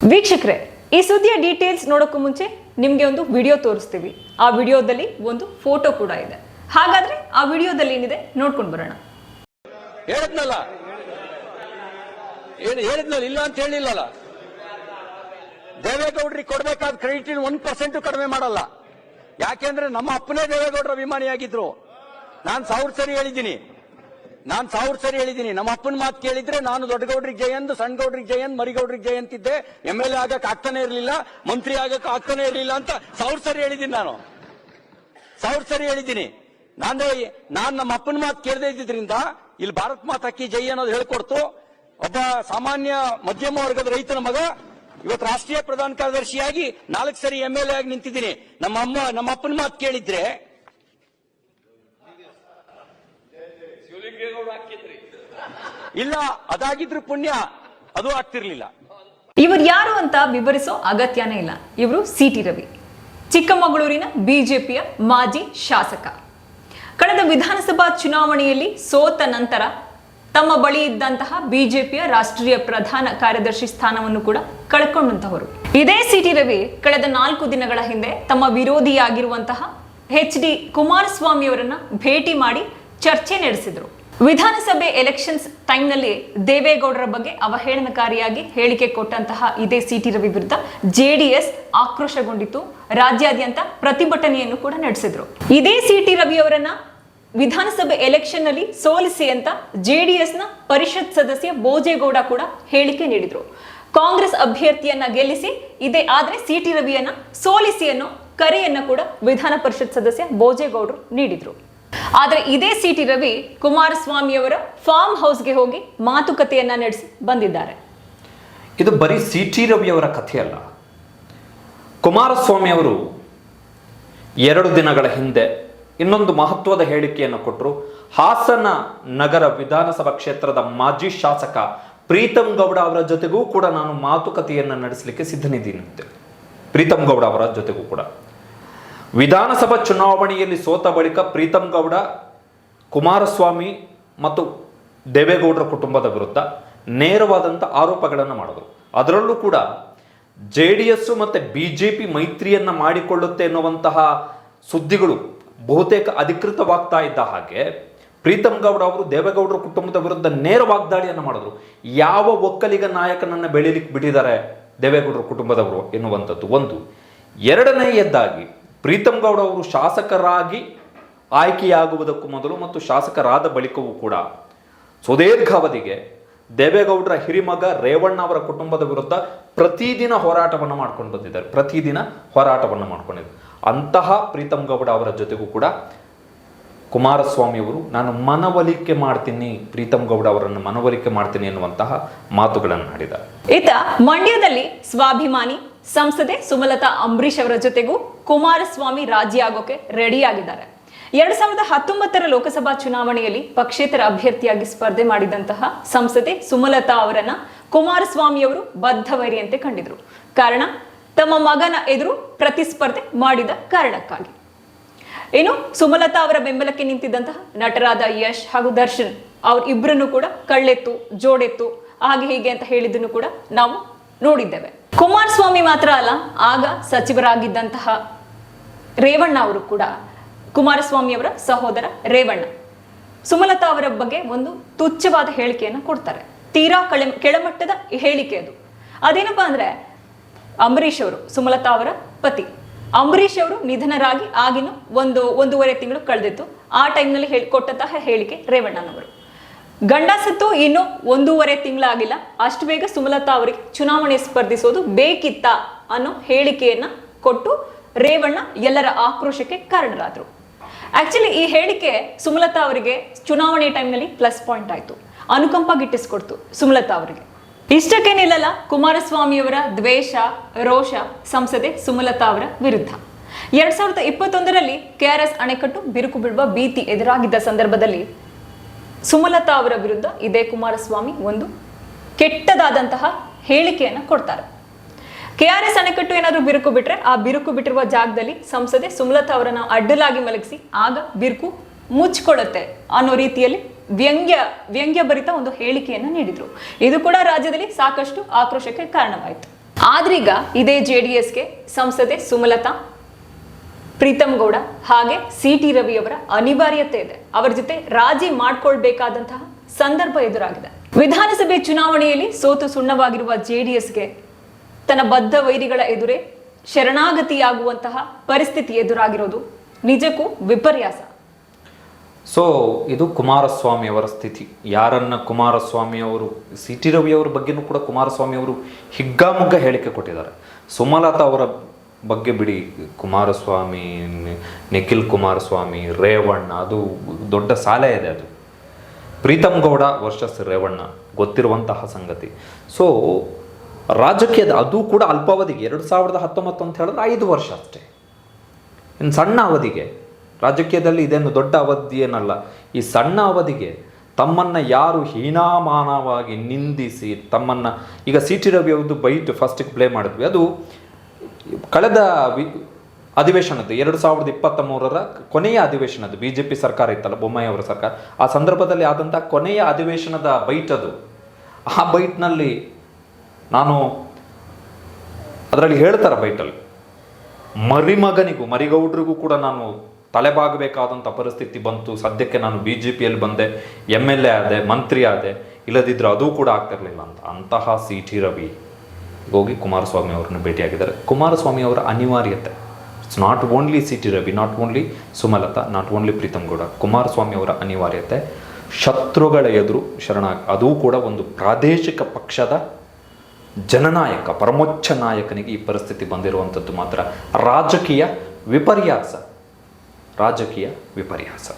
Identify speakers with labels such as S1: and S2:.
S1: ವೀಕ್ಷಕರೇ, ಈ ಸುದ್ದಿಯ ಡೀಟೇಲ್ಸ್ ನೋಡೋಕ್ಕೂ ಮುಂಚೆ ನಿಮಗೆ ಒಂದು ವಿಡಿಯೋ ತೋರಿಸ್ತೀವಿ. ಆ ವಿಡಿಯೋದಲ್ಲಿ ಒಂದು ಫೋಟೋ ಕೂಡ ಇದೆ. ಹಾಗಾದ್ರೆ ಆ ವಿಡಿಯೋದಲ್ಲಿ ಏನಿದೆ ನೋಡ್ಕೊಂಡು ಬರೋಣ.
S2: ಹೇಳಿದ್ನಲ್ಲ. ಏನು ಹೇಳಿದ್ನಲ್ಲ, ಇಲ್ಲ ಅಂತ ಹೇಳಿಲ್ಲಲ್ಲ. ದೇವೇಗೌಡರಿಗೆ ಕೊಡ್ಬೇಕಾದ ಕ್ರೆಡಿಟ್ ಒನ್ ಪರ್ಸೆಂಟ್ ಕಡಿಮೆ ಮಾಡಲ್ಲ. ಯಾಕೆಂದ್ರೆ ನಮ್ಮ ಅಪ್ಪನೇ ದೇವೇಗೌಡರ ಅಭಿಮಾನಿಯಾಗಿದ್ರು. ನಾನ್ ಸಾವಿರ ಸರಿ ಹೇಳಿದ್ದೀನಿ. ನಾನ್ ಸಾವಿರ ಸರಿ ಹೇಳಿದ್ದೀನಿ. ನಮ್ಮ ಅಪ್ಪನ ಮಾತು ಕೇಳಿದ್ರೆ ನಾನು ದೊಡ್ಡಗೌಡ್ರಿಗೆ ಜಯಂತ್ ಸಣ್ಣ ಗೌಡ್ರಿಗೆ ಜಯಂತ್ ಮರಿಗೌಡ್ರಿಗೆ ಜಯಂತ್ ಇದ್ದೆ ಎಂ ಎಲ್ ಎ ಆಗಕ್ ಆಗ್ತಾನೆ ಇರಲಿಲ್ಲ, ಮಂತ್ರಿ ಆಗಕ್ ಆಗ್ತಾನೆ ಇರಲಿಲ್ಲ ಅಂತ ಸಾವಿರ ಸರಿ ಹೇಳಿದ್ದೀನಿ ನಾನು. ಸಾವಿರ ಸರಿ ಹೇಳಿದ್ದೀನಿ. ನಾನು ನಾನ್ ನಮ್ಮ ಅಪ್ಪನ ಮಾತು ಕೇಳದೇ ಇದ್ದಿದ್ರಿಂದ ಇಲ್ಲಿ ಭಾರತ್ ಮಾತಾ ಅಕ್ಕಿ ಜೈ ಅನ್ನೋದು ಹೇಳ್ಕೊಡ್ತು. ಒಬ್ಬ ಸಾಮಾನ್ಯ ಮಧ್ಯಮ ವರ್ಗದ ರೈತನ ಮಗ, ಇವತ್ತು ರಾಷ್ಟ್ರೀಯ ಪ್ರಧಾನ ಕಾರ್ಯದರ್ಶಿಯಾಗಿ ನಾಲ್ಕು ಸರಿ ಎಂ ಎಲ್ ಎ ಆಗಿ ನಿಂತಿದ್ದೀನಿ. ನಮ್ಮ ಅಮ್ಮ ನಮ್ಮ ಅಪ್ಪನ ಮಾತು ಕೇಳಿದ್ರೆ ಇಲ್ಲ ಅದಾಗಿದ್ರು ಪುಣ್ಯ ಅದು ಆಗ್ತಿರ್ಲಿಲ್ಲ.
S1: ಇವರು ಯಾರು ಅಂತ ವಿವರಿಸೋ ಅಗತ್ಯನೇ ಇಲ್ಲ. ಇವರು ಸಿ ಟಿ ರವಿ. ಚಿಕ್ಕಮಗಳೂರಿನ ಬಿಜೆಪಿಯ ಮಾಜಿ ಶಾಸಕ. ಕಳೆದ ವಿಧಾನಸಭಾ ಚುನಾವಣೆಯಲ್ಲಿ ಸೋತ ನಂತರ ತಮ್ಮ ಬಳಿ ಇದ್ದಂತಹ ಬಿಜೆಪಿಯ ರಾಷ್ಟ್ರೀಯ ಪ್ರಧಾನ ಕಾರ್ಯದರ್ಶಿ ಸ್ಥಾನವನ್ನು ಕೂಡ ಕಳ್ಕೊಂಡಂತಹವರು. ಇದೇ ಸಿ ಟಿ ರವಿ ಕಳೆದ ನಾಲ್ಕು ದಿನಗಳ ಹಿಂದೆ ತಮ್ಮ ವಿರೋಧಿಯಾಗಿರುವಂತಹ ಎಚ್ ಡಿ ಕುಮಾರಸ್ವಾಮಿ ಅವರನ್ನ ಭೇಟಿ ಮಾಡಿ ಚರ್ಚೆ ನಡೆಸಿದ್ರು. ವಿಧಾನಸಭೆ ಎಲೆಕ್ಷನ್ಸ್ ಟೈಮ್ನಲ್ಲಿ ದೇವೇಗೌಡರ ಬಗ್ಗೆ ಅವಹೇಳನಕಾರಿಯಾಗಿ ಹೇಳಿಕೆ ಕೊಟ್ಟಂತಹ ಇದೇ ಸಿಟಿ ರವಿ ವಿರುದ್ಧ ಜೆಡಿಎಸ್ ಆಕ್ರೋಶಗೊಂಡಿತ್ತು ರಾಜ್ಯಾದ್ಯಂತ ಪ್ರತಿಭಟನೆಯನ್ನು ಕೂಡ ನಡೆಸಿದ್ರು. ಇದೇ ಸಿಟಿ ರವಿ ಅವರನ್ನ ವಿಧಾನಸಭೆ ಎಲೆಕ್ಷನ್ನಲ್ಲಿ ಸೋಲಿಸಿ ಅಂತ ಜೆಡಿಎಸ್ನ ಪರಿಷತ್ ಸದಸ್ಯ ಬೋಜೇಗೌಡ ಕೂಡ ಹೇಳಿಕೆ ನೀಡಿದ್ರು. ಕಾಂಗ್ರೆಸ್ ಅಭ್ಯರ್ಥಿಯನ್ನ ಗೆಲ್ಲಿಸಿ, ಇದೇ ಆದ್ರೆ ಸಿಟಿ ರವಿಯನ್ನ ಸೋಲಿಸಿ ಅನ್ನೋ ಕರೆಯನ್ನ ಕೂಡ ವಿಧಾನ ಪರಿಷತ್ ಸದಸ್ಯ ಬೋಜೇಗೌಡರು ನೀಡಿದ್ರು. ಆದ್ರೆ ಇದೇ ಸಿ ಟಿ ರವಿ ಕುಮಾರಸ್ವಾಮಿ ಅವರ ಫಾರ್ಮ್ ಹೌಸ್ಗೆ ಹೋಗಿ ಮಾತುಕತೆಯನ್ನ ನಡೆಸಿ ಬಂದಿದ್ದಾರೆ.
S3: ಇದು ಬರೀ ಸಿ ಟಿ ರವಿಯವರ ಕಥೆಯಲ್ಲ ಕುಮಾರಸ್ವಾಮಿ ಅವರು ಎರಡು ದಿನಗಳ ಹಿಂದೆ ಇನ್ನೊಂದು ಮಹತ್ವದ ಹೇಳಿಕೆಯನ್ನು ಕೊಟ್ಟರು ಹಾಸನ ನಗರ ವಿಧಾನಸಭಾ ಕ್ಷೇತ್ರದ ಮಾಜಿ ಶಾಸಕ ಪ್ರೀತಮ್ ಗೌಡ ಅವರ ಜೊತೆಗೂ ಕೂಡ ನಾನು ಮಾತುಕತೆಯನ್ನು ನಡೆಸಲಿಕ್ಕೆ ಸಿದ್ಧನಿದ್ದೀನಿ ಪ್ರೀತಮ್ ಗೌಡ ಅವರ ಜೊತೆಗೂ ಕೂಡ. ವಿಧಾನಸಭಾ ಚುನಾವಣೆಯಲ್ಲಿ ಸೋತ ಬಳಿಕ ಪ್ರೀತಮ್ ಗೌಡ, ಕುಮಾರಸ್ವಾಮಿ ಮತ್ತು ದೇವೇಗೌಡರ ಕುಟುಂಬದ ವಿರುದ್ಧ ನೇರವಾದಂಥ ಆರೋಪಗಳನ್ನು ಮಾಡಿದರು. ಅದರಲ್ಲೂ ಕೂಡ ಜೆ ಡಿ ಎಸ್ ಮತ್ತು ಬಿ ಜೆ ಪಿ ಮೈತ್ರಿಯನ್ನು ಮಾಡಿಕೊಳ್ಳುತ್ತೆ ಎನ್ನುವಂತಹ ಸುದ್ದಿಗಳು ಬಹುತೇಕ ಅಧಿಕೃತವಾಗ್ತಾ ಇದ್ದ ಹಾಗೆ ಪ್ರೀತಮ್ ಗೌಡ ಅವರು ದೇವೇಗೌಡರ ಕುಟುಂಬದ ವಿರುದ್ಧ ನೇರ ವಾಗ್ದಾಳಿಯನ್ನು ಮಾಡಿದ್ರು. ಯಾವ ಒಕ್ಕಲಿಗ ನಾಯಕನನ್ನು ಬೆಳೀಲಿಕ್ಕೆ ಬಿಟ್ಟಿದ್ದಾರೆ ದೇವೇಗೌಡರ ಕುಟುಂಬದವರು ಎನ್ನುವಂಥದ್ದು ಒಂದು. ಎರಡನೆಯದ್ದಾಗಿ ಪ್ರೀತಮ್ ಗೌಡ ಅವರು ಶಾಸಕರಾಗಿ ಆಯ್ಕೆಯಾಗುವುದಕ್ಕೂ ಮೊದಲು ಮತ್ತು ಶಾಸಕರಾದ ಬಳಿಕವೂ ಕೂಡ ಸುದೀರ್ಘ ಅವಧಿಗೆ ದೇವೇಗೌಡರ ಹಿರಿಮಗ ರೇವಣ್ಣ ಅವರ ಕುಟುಂಬದ ವಿರುದ್ಧ ಪ್ರತಿದಿನ ಹೋರಾಟವನ್ನು ಮಾಡ್ಕೊಂಡು ಬಂದಿದ್ದಾರೆ. ಪ್ರತಿದಿನ ಹೋರಾಟವನ್ನು ಮಾಡ್ಕೊಂಡಿದ್ದಾರೆ. ಅಂತಹ ಪ್ರೀತಮ್ ಗೌಡ ಅವರ ಜೊತೆಗೂ ಕೂಡ ಕುಮಾರಸ್ವಾಮಿ ಅವರು ನಾನು ಮನವೊಲಿಕೆ ಮಾಡ್ತೀನಿ ಪ್ರೀತಮ್ ಗೌಡ ಅವರನ್ನು ಮನವೊಲಿಕೆ ಮಾಡ್ತೀನಿ ಎನ್ನುವಂತಹ ಮಾತುಗಳನ್ನು ಆಡಿದ್ದಾರೆ.
S1: ಈತ ಮಂಡ್ಯದಲ್ಲಿ ಸ್ವಾಭಿಮಾನಿ ಸಂಸದೆ ಸುಮಲತಾ ಅಂಬರೀಶ್ ಅವರ ಜೊತೆಗೂ ಕುಮಾರಸ್ವಾಮಿ ರಾಜಿ ಆಗೋಕೆ ರೆಡಿ ಆಗಿದ್ದಾರೆ ಎರಡ್ ಸಾವಿರದ ಹತ್ತೊಂಬತ್ತರ ಲೋಕಸಭಾ ಚುನಾವಣೆಯಲ್ಲಿ ಪಕ್ಷೇತರ ಅಭ್ಯರ್ಥಿಯಾಗಿ ಸ್ಪರ್ಧೆ ಮಾಡಿದಂತಹ ಸಂಸದೆ ಸುಮಲತಾ ಅವರನ್ನ ಕುಮಾರಸ್ವಾಮಿ ಅವರು ಬದ್ಧವೈರಿಯಂತೆ ಕಂಡಿದ್ರು. ಕಾರಣ, ತಮ್ಮ ಮಗನ ಎದುರು ಪ್ರತಿಸ್ಪರ್ಧೆ ಮಾಡಿದ ಕಾರಣಕ್ಕಾಗಿ. ಇನ್ನು ಸುಮಲತಾ ಅವರ ಬೆಂಬಲಕ್ಕೆ ನಿಂತಿದ್ದಂತಹ ನಟರಾದ ಯಶ್ ಹಾಗೂ ದರ್ಶನ್ ಅವ್ರ ಇಬ್ಬರನ್ನು ಕೂಡ ಕಳ್ಳೆತ್ತು, ಜೋಡೆತ್ತು, ಹಾಗೆ ಹೀಗೆ ಅಂತ ಹೇಳಿದ್ದನ್ನು ಕೂಡ ನಾವು ನೋಡಿದ್ದೇವೆ. ಕುಮಾರಸ್ವಾಮಿ ಮಾತ್ರ ಅಲ್ಲ, ಆಗ ಸಚಿವರಾಗಿದ್ದಂತಹ ರೇವಣ್ಣ ಅವರು ಕೂಡ, ಕುಮಾರಸ್ವಾಮಿ ಅವರ ಸಹೋದರ ರೇವಣ್ಣ, ಸುಮಲತಾ ಅವರ ಬಗ್ಗೆ ಒಂದು ತುಚ್ಛವಾದ ಹೇಳಿಕೆಯನ್ನು ಕೊಡ್ತಾರೆ. ತೀರಾ ಕಳೆ, ಕೆಳಮಟ್ಟದ ಹೇಳಿಕೆ ಅದು. ಅದೇನಪ್ಪಾ ಅಂದ್ರೆ, ಅಂಬರೀಷ್ ಅವರು, ಸುಮಲತಾ ಅವರ ಪತಿ. ಅಂಬರೀಷ್ ಅವರು ನಿಧನರಾಗಿ ಆಗಿನ ಒಂದು, ಒಂದೂವರೆ ತಿಂಗಳು ಕಳೆದಿತ್ತು. ಆ ಟೈಮ್ನಲ್ಲಿ ಹೇಳಿ, ಕೊಟ್ಟಂತಹ ಹೇಳಿಕೆ ರೇವಣ್ಣನವರು. ಗಂಡ ಸತ್ತು ಇನ್ನು ಒಂದೂವರೆ ತಿಂಗಳಾಗಿಲ್ಲ. ಅಷ್ಟು ಬೇಗ ಸುಮಲತಾ ಅವರಿಗೆ ಚುನಾವಣೆ ಸ್ಪರ್ಧಿಸೋದು ಬೇಕಿತ್ತ ಅನ್ನೋ ಹೇಳಿಕೆಯನ್ನ ಕೊಟ್ಟು ರೇವಣ್ಣ ಎಲ್ಲರ ಆಕ್ರೋಶಕ್ಕೆ ಕಾರಣರಾದರು. ಆಕ್ಚುಲಿ ಈ ಹೇಳಿಕೆ ಸುಮಲತಾ ಅವರಿಗೆ ಚುನಾವಣೆ ಟೈಮ್ನಲ್ಲಿ ಪ್ಲಸ್ ಪಾಯಿಂಟ್ ಆಯ್ತು. ಅನುಕಂಪ ಗಿಟ್ಟಿಸ್ಕೊಡ್ತು ಸುಮಲತಾ ಅವರಿಗೆ. ಇಷ್ಟಕ್ಕೆ ನಿಲ್ಲಲ್ಲ ಕುಮಾರಸ್ವಾಮಿಯವರ ದ್ವೇಷ, ರೋಷ ಸಂಸದೆ ಸುಮಲತಾ ಅವರ ವಿರುದ್ಧ. ಎರಡ್ ಸಾವಿರದ ಇಪ್ಪತ್ತೊಂದರಲ್ಲಿ ಕೆಆರ್ಎಸ್ ಅಣೆಕಟ್ಟು ಬಿರುಕು ಬಿಡುವ ಭೀತಿ ಎದುರಾಗಿದ್ದ ಸಂದರ್ಭದಲ್ಲಿ ಸುಮಲತಾ ಅವರ ವಿರುದ್ಧ ಇದೇ ಕುಮಾರಸ್ವಾಮಿ ಒಂದು ಕೆಟ್ಟದಾದಂತಹ ಹೇಳಿಕೆಯನ್ನು ಕೊಡ್ತಾರೆ. ಕೆ ಆರ್ ಎಸ್ ಅಣೆಕಟ್ಟು ಏನಾದರೂ ಬಿರುಕು ಬಿಟ್ರೆ ಆ ಬಿರುಕು ಬಿಟ್ಟಿರುವ ಜಾಗದಲ್ಲಿ ಸಂಸದೆ ಸುಮಲತಾ ಅವರನ್ನು ಅಡ್ಡಲಾಗಿ ಮಲಗಿಸಿ ಆಗ ಬಿರುಕು ಮುಚ್ಕೊಳ್ಳುತ್ತೆ ಅನ್ನೋ ರೀತಿಯಲ್ಲಿ ವ್ಯಂಗ್ಯ ವ್ಯಂಗ್ಯ ಭರಿತ ಒಂದು ಹೇಳಿಕೆಯನ್ನು ನೀಡಿದರು. ಇದು ಕೂಡ ರಾಜ್ಯದಲ್ಲಿ ಸಾಕಷ್ಟು ಆಕ್ರೋಶಕ್ಕೆ ಕಾರಣವಾಯಿತು. ಆದ್ರೀಗ ಇದೇ ಜೆಡಿಎಸ್ಗೆ ಸಂಸದೆ ಸುಮಲತಾ ಪ್ರೀತಮ್ ಗೌಡ ಹಾಗೆ ಸಿ ಟಿ ರವಿ ಅವರ ಅನಿವಾರ್ಯತೆ ಇದೆ. ಅವರ ಜೊತೆ ರಾಜಿ ಮಾಡ್ಕೊಳ್ಬೇಕಾದಂತಹ ಸಂದರ್ಭ ಎದುರಾಗಿದೆ. ವಿಧಾನಸಭೆ ಚುನಾವಣೆಯಲ್ಲಿ ಸೋತು ಸುಣ್ಣವಾಗಿರುವ ಜೆಡಿಎಸ್ಗೆ ತನ್ನ ಬದ್ಧ ವೈರಿಗಳ ಎದುರೇ ಶರಣಾಗತಿಯಾಗುವಂತಹ ಪರಿಸ್ಥಿತಿ ಎದುರಾಗಿರೋದು ನಿಜಕ್ಕೂ ವಿಪರ್ಯಾಸ.
S3: ಸೊ ಇದು ಕುಮಾರಸ್ವಾಮಿ ಅವರ ಸ್ಥಿತಿ. ಯಾರನ್ನ ಕುಮಾರಸ್ವಾಮಿ ಅವರು ಸಿ ಟಿ ರವಿ ಅವರ ಬಗ್ಗೆನೂ ಕೂಡ ಕುಮಾರಸ್ವಾಮಿ ಅವರು ಹಿಗ್ಗಾಮುಗ್ಗ ಹೇಳಿಕೆ ಕೊಟ್ಟಿದ್ದಾರೆ. ಸುಮಲತಾ ಅವರ ಬಗ್ಗೆ ಬಿಡಿ. ಕುಮಾರಸ್ವಾಮಿ ನಿಖಿಲ್ ಕುಮಾರಸ್ವಾಮಿ, ರೇವಣ್ಣ, ಅದು ದೊಡ್ಡ ಸಾಲೆ ಇದೆ ಅದು. ಪ್ರೀತಮ್ ಗೌಡ ವರ್ಷಸ್ ರೇವಣ್ಣ, ಗೊತ್ತಿರುವಂತಹ ಸಂಗತಿ. ಸೊ ರಾಜಕೀಯದ ಅದು ಕೂಡ ಅಲ್ಪಾವಧಿಗೆ, ಎರಡು ಸಾವಿರದ ಹತ್ತೊಂಬತ್ತು ಅಂತ ಹೇಳಿದ್ರೆ ಐದು ವರ್ಷ ಅಷ್ಟೇ. ಇನ್ನು ಸಣ್ಣ ಅವಧಿಗೆ, ರಾಜಕೀಯದಲ್ಲಿ ಇದೇನು ದೊಡ್ಡ ಅವಧಿ ಏನಲ್ಲ ಈ ಸಣ್ಣ ಅವಧಿಗೆ ತಮ್ಮನ್ನು ಯಾರು ಹೀನಾಮಾನವಾಗಿ ನಿಂದಿಸಿ, ತಮ್ಮನ್ನು, ಈಗ ಸಿ ಟಿ ರವಿ ಬೈಟ್ ಫಸ್ಟಿಗೆ ಪ್ಲೇ ಮಾಡಿದ್ವಿ. ಅದು ಕಳೆದ ವಿ ಅಧಿವೇಶನದ್ದು, ಎರಡು ಸಾವಿರದ ಇಪ್ಪತ್ತ ಮೂರರ ಕೊನೆಯ ಅಧಿವೇಶನದ್ದು ಬಿ ಜೆ ಪಿ ಸರ್ಕಾರ ಇತ್ತಲ್ಲ ಬೊಮ್ಮಾಯಿ ಅವರ ಸರ್ಕಾರ. ಆ ಸಂದರ್ಭದಲ್ಲಿ ಆದಂಥ ಕೊನೆಯ ಅಧಿವೇಶನದ ಬೈಟ್ ಅದು. ಆ ಬೈಟ್ನಲ್ಲಿ ನಾನು ಅದರಲ್ಲಿ ಹೇಳ್ತಾರೆ ಬೈಟಲ್ಲಿ, ಮರಿಮಗನಿಗೂ, ಮರಿಗೌಡ್ರಿಗೂ ಕೂಡ ನಾನು ತಲೆಬಾಗಬೇಕಾದಂಥ ಪರಿಸ್ಥಿತಿ ಬಂತು. ಸದ್ಯಕ್ಕೆ ನಾನು ಬಿ ಜೆ ಪಿಯಲ್ಲಿ ಬಂದೆ, ಎಂ ಎಲ್ ಎ ಆದೆ, ಮಂತ್ರಿ ಆದೆ ಇಲ್ಲದಿದ್ದರೆ ಅದೂ ಕೂಡ ಆಗ್ತಿರಲಿಲ್ಲ ಅಂತ. ಅಂತಹ ಸಿ ಟಿ ರವಿ. ಹೋಗಿ ಕುಮಾರಸ್ವಾಮಿ ಅವರನ್ನು ಭೇಟಿಯಾಗಿದ್ದಾರೆ. ಕುಮಾರಸ್ವಾಮಿ ಅವರ ಅನಿವಾರ್ಯತೆ. It's not only C T Ravi not only Sumalatha not only Preetham Gowda. Kumaraswamy ಅವರ ಅನಿವಾರ್ಯತೆ. ಶತ್ರುಗಳ ಎದುರು ಶರಣ, ಅದೂ ಕೂಡ ಒಂದು ಪ್ರಾದೇಶಿಕ ಪಕ್ಷದ ಜನನಾಯಕ, ಪರಮೋಚ್ಚ ನಾಯಕನಿಗೆ ಈ ಪರಿಸ್ಥಿತಿ ಬಂದಿರುವಂಥದ್ದು ಮಾತ್ರ. ರಾಜಕೀಯ ವಿಪರ್ಯಾಸ. ರಾಜಕೀಯ ವಿಪರ್ಯಾಸ.